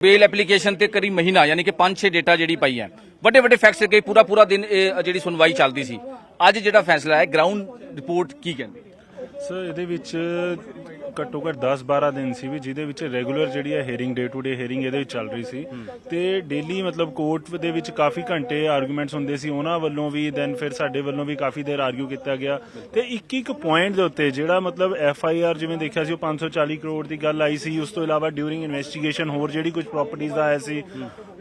ਬੇਲ application ਤੇ ਕਰੀ ਮਹੀਨਾ, ਯਾਨੀ ਕਿ 5-6 ਡੇਟਾ ਜਿਹੜੀ ਪਈ ਹੈ। ਵੱਡੇ ਵੱਡੇ ਫੈਕਟਸ ਗਈ ਪੂਰਾ ਪੂਰਾ ਦਿਨ ਇਹ ਜਿਹੜੀ ਸੁਣਵਾਈ ਚੱਲਦੀ ਸੀ। ਅੱਜ ਜਿਹੜਾ ਫੈਸਲਾ ਹੈ ਗਰਾਊਂਡ ਰਿਪੋਰਟ ਕੀ ਕਹਿੰਦੀ? ਸਰ ਇਹਦੇ ਵਿੱਚ ਘੱਟੋ ਘੱਟ 10-12 ਦਿਨ ਸੀ ਵੀ ਜਿਹਦੇ ਵਿੱਚ ਰੈਗੂਲਰ ਜਿਹੜੀ ਹੈ hearing day to day hearing ਇਹਦੇ ਵਿੱਚ ਚੱਲ ਰਹੀ ਸੀ। ਤੇ ਡੇਲੀ ਮਤਲਬ ਕੋਰਟ ਦੇ ਵਿੱਚ ਕਾਫੀ ਘੰਟੇ ਆਰਗੂਮੈਂਟਸ ਹੁੰਦੇ ਸੀ। ਉਹਨਾਂ ਵੱਲੋਂ ਵੀ ਦੈਨ ਫਿਰ ਸਾਡੇ ਵੱਲੋਂ ਵੀ ਕਾਫੀ ਦੇਰ ਆਰਗੂ ਕੀਤਾ ਗਿਆ। ਤੇ ਇੱਕ ਇੱਕ ਪੁਆਇੰਟ ਦੇ ਉੱਤੇ ਜਿਹੜਾ ਮਤਲਬ ਐਫ ਆਈ ਆਰ ਜਿਵੇਂ ਦੇਖਿਆ ਸੀ ਉਹ 540 ਕਰੋੜ ਦੀ ਗੱਲ ਆਈ ਸੀ। ਉਸ ਤੋਂ ਇਲਾਵਾ ਡਿਊਰਿੰਗ ਇਨਵੈਸਟੀਗੇਸ਼ਨ ਹੋਰ ਜਿਹੜੀ ਕੁਝ ਪ੍ਰਾਪਰਟੀਆਂ ਦਾ ਆਇਆ ਸੀ।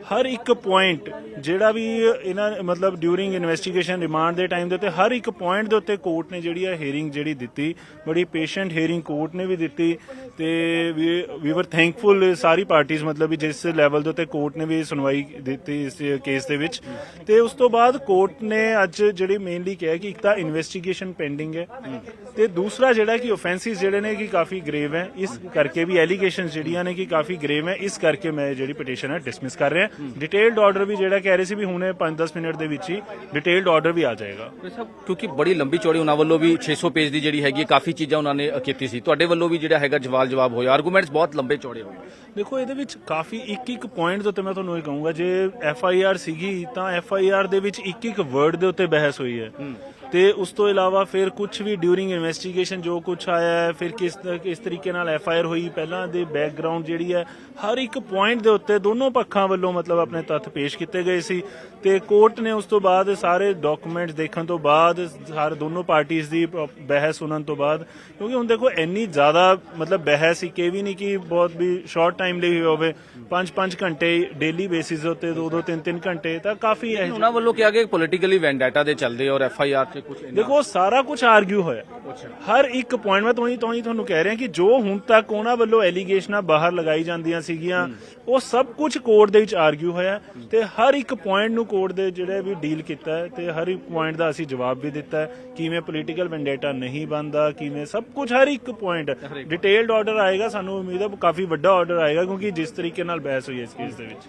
ਹਰ ਇੱਕ ਪੁਆਇੰਟ ਜਿਹੜਾ ਵੀ ਇਹਨਾਂ, ਮਤਲਬ ਡਿਊਰਿੰਗ ਇਨਵੈਸਟੀਗੇਸ਼ਨ ਰਿਮਾਂਡ ਦੇ ਟਾਈਮ ਦੇ ਉੱਤੇ, ਹਰ ਇੱਕ ਪੁਆਇੰਟ ਦੇ ਉੱਤੇ ਕੋਰਟ ਨੇ ਜਿਹੜੀ ਹੈ ਹੀਅਰਿੰਗ ਜਿਹੜੀ ਦਿੱਤੀ। ਬੜੀ ਪੇਸ਼ੈਂਟ ਹੀਅਰਿੰਗ ਕੋਰਟ ਨੇ ਵੀ ਦਿੱਤੀ ਤੇ ਵੀ ਵਰ ਥੈਂਕਫੁਲ ਸਾਰੀ ਪਾਰਟੀਆਂ ਮਤਲਬ ਵੀ ਜਿਸ ਲੈਵਲ ਦੇ ਉੱਤੇ ਕੋਰਟ ਨੇ ਵੀ ਸੁਣਵਾਈ ਦਿੱਤੀ ਇਸ ਕੇਸ ਦੇ ਵਿੱਚ। ਤੇ ਉਸ ਤੋਂ ਬਾਅਦ ਕੋਰਟ ਨੇ ਅੱਜ ਜਿਹੜੀ ਮੇਨਲੀ ਕਿਹਾ ਕਿ ਇੱਕ ਤਾਂ ਇਨਵੈਸਟੀਗੇਸ਼ਨ ਪੈਂਡਿੰਗ ਹੈ। ਤੇ ਦੂਸਰਾ ਜਿਹੜਾ ਕਿ ਆਫੈਂਸਿਸ ਜਿਹੜੇ ਨੇ ਕਿ ਕਾਫੀ ਗ੍ਰੇਵ ਹੈ ਇਸ ਕਰਕੇ ਵੀ ਐਲੀਗੇਸ਼ਨਸ ਜਿਹੜੀਆਂ ਨੇ ਕਿ ਕਾਫੀ ਗ੍ਰੇਵ ਹੈ ਇਸ ਕਰਕੇ ਮੈਂ ਜਿਹੜੀ ਪਟੀਸ਼ਨ ਹੈ ਡਿਸਮਿਸ ਕਰ ਰਿਹਾ। ਡਿਟੇਲਡ ਆਰਡਰ ਵੀ ਜਿਹੜਾ ਕਹਿ ਰਹੇ ਸੀ ਵੀ ਹੁਣੇ 5-10 ਮਿੰਟ ਦੇ ਵਿੱਚ ਹੀ ਡਿਟੇਲਡ ਆਰਡਰ ਵੀ ਆ ਜਾਏਗਾ। ਕਿਉਂਕਿ ਬੜੀ ਲੰਬੀ ਚੌੜੀ ਉਹਨਾਂ ਵੱਲੋਂ ਵੀ 600 ਪੇਜ ਦੀ ਜਿਹੜੀ ਹੈਗੀ ਹੈ, ਕਾਫੀ ਚੀਜ਼ਾਂ ਉਹਨਾਂ ਨੇ ਕੀਤੀ ਸੀ। ਤੁਹਾਡੇ ਵੱਲੋਂ ਵੀ ਜਿਹੜਾ ਹੈਗਾ ਜਵਾਬ ਜਵਾਬ ਹੋਇਆ। ਆਰਗੂਮੈਂਟਸ ਬਹੁਤ ਲੰਬੇ ਚੌੜੇ ਹੋਏ। ਦੇਖੋ ਇਹਦੇ ਵਿੱਚ ਕਾਫੀ ਇੱਕ ਇੱਕ ਪੁਆਇੰਟ ਦੇ ਉੱਤੇ ਮੈਂ ਤੁਹਾਨੂੰ ਇਹ ਕਹੂੰਗਾ ਜੇ ਐਫ ਆਈ ਆਰ ਸੀਗੀ ਤਾਂ ਐਫ ਆਈ ਆਰ ਦੇ ਵਿੱਚ ਇੱਕ ਇੱਕ ਵਰਡ ਦੇ ਉੱਤੇ ਬਹਿਸ ਹੋਈ ਹੈ। ਤੇ ਉਸ ਤੋਂ ਇਲਾਵਾ ਫਿਰ ਕੁਝ ਵੀ ਡਿਊਰਿੰਗ ਇਨਵੈਸਟੀਗੇਸ਼ਨ ਜੋ ਕੁਝ ਆਇਆ ਹੈ ਫਿਰ ਕਿਸ ਕਿਸ ਤਰੀਕੇ ਨਾਲ ਐਫ ਆਈ ਆਰ ਹੋਈ ਪਹਿਲਾਂ ਦੇ ਬੈਕਗ੍ਰਾਉਂਡ ਜਿਹੜੀ ਹੈ ਹਰ ਇੱਕ ਪੁਆਇੰਟ ਦੇ ਉੱਤੇ ਦੋਨੋਂ ਪੱਖਾਂ ਵੱਲੋਂ ਮਤਲਬ ਆਪਣੇ ਤੱਥ ਪੇਸ਼ ਕੀਤੇ ਗਏ ਸੀ। ਤੇ ਕੋਰਟ ਨੇ ਉਸ ਤੋਂ ਬਾਅਦ ਸਾਰੇ ਡਾਕੂਮੈਂਟਸ ਦੇਖਣ ਤੋਂ ਬਾਅਦ ਸਾਰੇ ਦੋਨੋਂ ਪਾਰਟੀਆਂ ਦੀ ਬਹਿਸ ਸੁਣਨ ਤੋਂ ਬਾਅਦ ਕਿਉਂਕਿ ਹੁਣ ਦੇਖੋ ਇੰਨੀ ਜ਼ਿਆਦਾ ਮਤਲਬ ਬਹਿਸ ਹੀ ਕਿ ਵੀ ਨਹੀਂ ਕਿ ਬਹੁਤ ਵੀ ਸ਼ਾਰਟ ਟਾਈਮ ਲਈ ਹੋਵੇ 5-5 ਘੰਟੇ ਡੇਲੀ ਬੇਸਿਸ ਦੇ ਉੱਤੇ 2-2 3-3 ਘੰਟੇ ਤਾਂ ਕਾਫੀ ਹੈ ਉਹਨਾਂ ਵੱਲੋਂ ਕਿਹਾ ਗਿਆ ਕਿ ਪੋਲੀਟੀਕਲੀ ਵੈਂਡਾਟਾ ਦੇ ਚੱਲਦੇ ਔਰ ਐਫ ਆਈ ਆਰ ਤੇ ਕੁਝ ਦੇਖੋ ਸਾਰਾ ਕੁਝ ਆਰਗੂ ਹੋਇਆ। ਹਰ ਇੱਕ ਪੁਆਇੰਟ ਮੈਂ ਤੁਹਾਨੂੰ ਤੁਹਾਨੂੰ ਤੁਹਾਨੂੰ ਕਹਿ ਰਿਹਾ ਕਿ ਜੋ ਹੁਣ ਤੱਕ ਉਹਨਾਂ ਵੱਲੋਂ ਐਲੀਗੇਸ਼ਨਾਂ ਬਾਹਰ ਲਗਾਈ ਜਾਂਦੀਆਂ ਸੀਗੀਆਂ ਉਹ ਸਭ ਕੁਝ ਕੋਰਟ ਦੇ ਵਿੱਚ ਆਰਗੂ ਹੋਇਆ ਤੇ ਹਰ ਇੱਕ ਪੁਆਇੰਟ ਨੂੰ ਕੋਰਟ ਦੇ ਜਿਹੜੇ ਵੀ ਡੀਲ ਕੀਤਾ ਤੇ ਹਰ ਇੱਕ ਪੁਆਇੰਟ ਦਾ ਅਸੀਂ ਜਵਾਬ ਵੀ ਦਿੱਤਾ ਕਿਵੇਂ ਪੋਲੀਟੀਕਲ ਵੈਂਡੇਟਾ ਨਹੀਂ ਬਣਦਾ ਕਿਵੇਂ ਸਭ ਕੁਝ ਹਰ ਇੱਕ ਪੁਆਇੰਟ ਡਿਟੇਲਡ ਆਰਡਰ ਆਏਗਾ ਸਾਨੂੰ ਉਮੀਦ ਹੈ ਕਾਫੀ ਵੱਡਾ ਆਰਡਰ ਆਏਗਾ ਕਿਉਂਕਿ ਜਿਸ ਤਰੀਕੇ ਨਾਲ ਬਹਿਸ ਹੋਈ ਹੈ ਇਸ ਕੇਸ ਦੇ ਵਿੱਚ।